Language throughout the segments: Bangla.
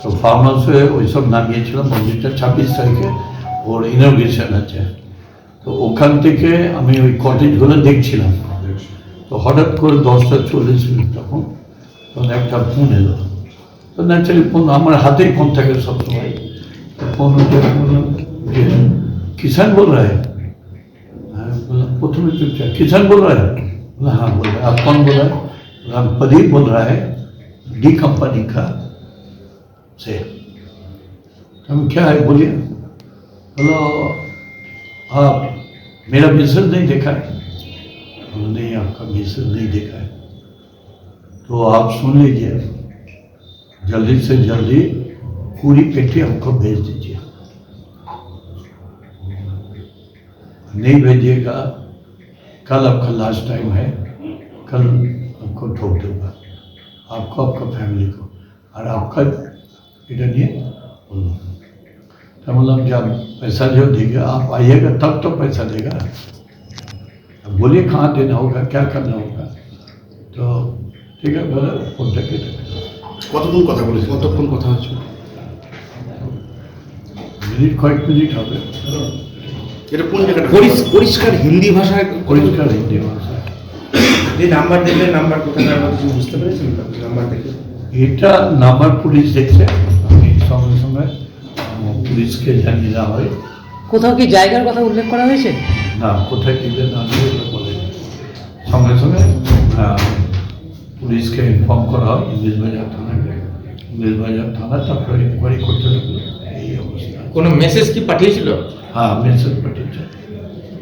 তো ফার্ম হাউসে ওইসব নামিয়েছিলাম মন্দিরটা ছাব্বিশ তারিখে ওর ইনোগ্রেশন আছে তো ওখান থেকে আমি ওই কটেজগুলো দেখছিলাম তো হঠাৎ করে দশটা চল্লিশ মিনিট তখন তখন একটা ফোন এলো তো ন্যাচারালি ফোন আমার হাতেই ফোন থাকে সবসময় তো ফোন উঠে আমি বললাম যে किसान बोल रहा है हाँ, बोला प्रथम चुपचाप किसान बोल रहा है बोला हाँ बोल रहा है आप कौन बोल रहा है बोला "हम प्रदीप बोल रहा है डी कंपनी का से। हम क्या है, बोलिए। बोलो आप मेरा मैसेज नहीं देखा है? नहीं आपका मैसेज नहीं देखा है। तो आप सुन लीजिए। जल्दी से जल्दी पूरी पेटी हमको भेज दीजिए। नहीं भेजिएगा। कल आपका लास्ट टाइम है। कल आपको ठोक दूँगा। आपको, आपका फैमिली को। और आपका इधर नहीं बोलो तो मतलब जब पैसा जो देगा आप आइएगा तब तो पैसा देगा अब बोलिए कहाँ देना होगा क्या करना होगा तो ठीक है बोला फोन टेके কতক্ষণ কথা বলেছেন কতক্ষণ কথা হচ্ছে মিনিট কয়েক মিনিট হবে এটা কোন জায়গাটা পরিস- পরিষ্কার হিন্দি ভাষায় পরিষ্কার হিন্দি ভাষা যে নাম্বার দেখলে নাম্বার কোথাকার বা কিছু বুঝতে পেরেছেন তো? নাম্বার দেখে এটা নাম্বার পুলিশ দেখছে আমি সঙ্গে সঙ্গে পুলিশকে জানিয়ে দেওয়া হয়। কোথাও কি জায়গার কথা উল্লেখ করা হয়েছে? না কোথায় দিবে না বলে সঙ্গে সঙ্গে পুলিশকে ইনফর্ম করা হয় ইংলিশ বাজার থানাকে ইংলিশ বাজার থানা তারপরে ইনকোয়ারি করতে লাগল এই অবস্থা। কোনো মেসেজ কি পাঠিয়েছিল? হ্যাঁ মেসেজ পাঠিয়েছে।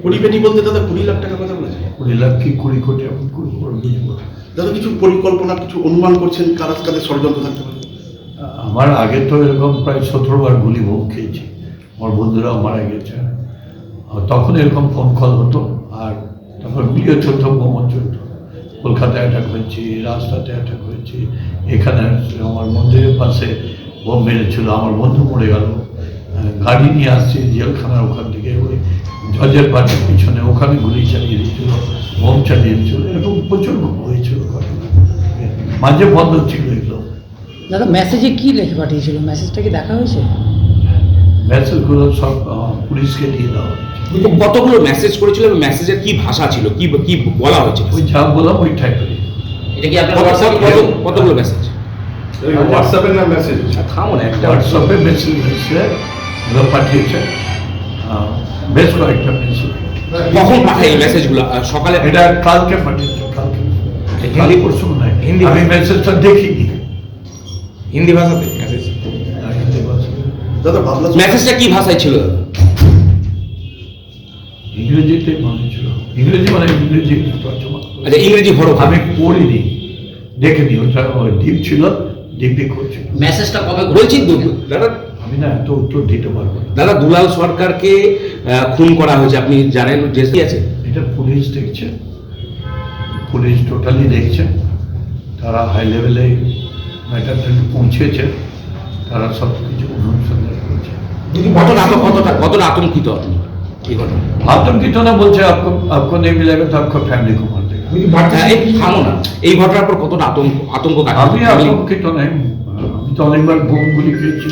কুড়ি পেটি বলতে দাদা কুড়ি লাখ টাকা কথা বলেছে। কুড়ি লাখ কি কুড়ি কোটি এখন কুড়ি দাদা কিছু পরিকল্পনা কিছু অনুমান করছেন কারা কাদের ষড়যন্ত্র থাকতে পারে? আমার আগে তো এরকম প্রায় সতেরোবার গুলি বোম খেয়েছি। আমার বন্ধুরাও মারা গেছে। তখন এরকম ফোন কল হতো আর তারপর গুলিও চলতো বোমও চলতো। কলকাতায় অ্যাটাক হয়েছি, রাস্তাতে অ্যাটাক হয়েছি। এখানে আমার মন্দিরের পাশে বোম মেরেছিল, আমার বন্ধু মরে গেল। গাড়ি নিয়ে আসছি জেলখানার ওখান থেকে ওই জজের বাড়ির পিছনে ওখানে গুলি চালিয়ে দিয়েছিল বোম চালিয়ে দিয়েছিল, এরকম প্রচুর হয়েছিল ঘটনা। মাঝে বন্ধ ছিল দাদা মেসেজে কি লিখে পাঠিয়েছিল? মেসেজটা কি দেখা হয়েছে? মেসেজগুলো সব পুলিশকে দিয়ে দেওয়া হয়েছে। কিন্তু কতগুলো মেসেজ করেছিল এবং মেসেজের কি ভাষা ছিল? কি কি বলা হয়েছে ওই যা বললাম ওই টাইপের এটা কি আপনার হোয়াটসঅ্যাপ কত- কতগুলো মেসেজ হোয়াটসঅ্যাপের না মেসেজ থামো না একটা হোয়াটসঅ্যাপে মেসেজ ওরা পাঠিয়েছে আহ, বেশ কয়েকটা মেসেজ কখন পাঠায় এই মেসেজগুলো সকালে এটা কালকে পাঠিয়েছে কালকে। হিন্দি- কালই পরশু হিন্দি আমি মেসেজটা দেখিনি হিন্দি ভাষাতে মেসেজ মেসেজটা কি ভাষায় ছিল? ইংরেজিতে মনে ছিল। ইংরেজি মানে ইংরেজি আচ্ছা ইংরেজি হরফ আমি পড়িনি। দেখিনি ওটা ডিপ ছিল ডিপি করছিল মেসেজটা কবে বলছি দাদা আমি না এত উত্তর দিতে পারব দাদা দুলাল সরকারকে আহ, খুন করা হয়েছে। আপনি জানেন যে আছে? এটা পুলিশ দেখছে। পুলিশ টোটালি দেখছে। তারা হাই লেভেলে ম্যাটার জন্য পৌঁছেছে তারা সব কিছু অনুসন্ধান করছে। কতটা কতটা আতঙ্কিত আতঙ্কিত না বলছে আপকো আপকো নেই ফ্যামিলি কো মার না। এই ঘটনার পর কতটা আতঙ্ক আতঙ্ক আমি আতঙ্কিত নাই আমি তো অনেকবার বোম গুলি খেয়েছি।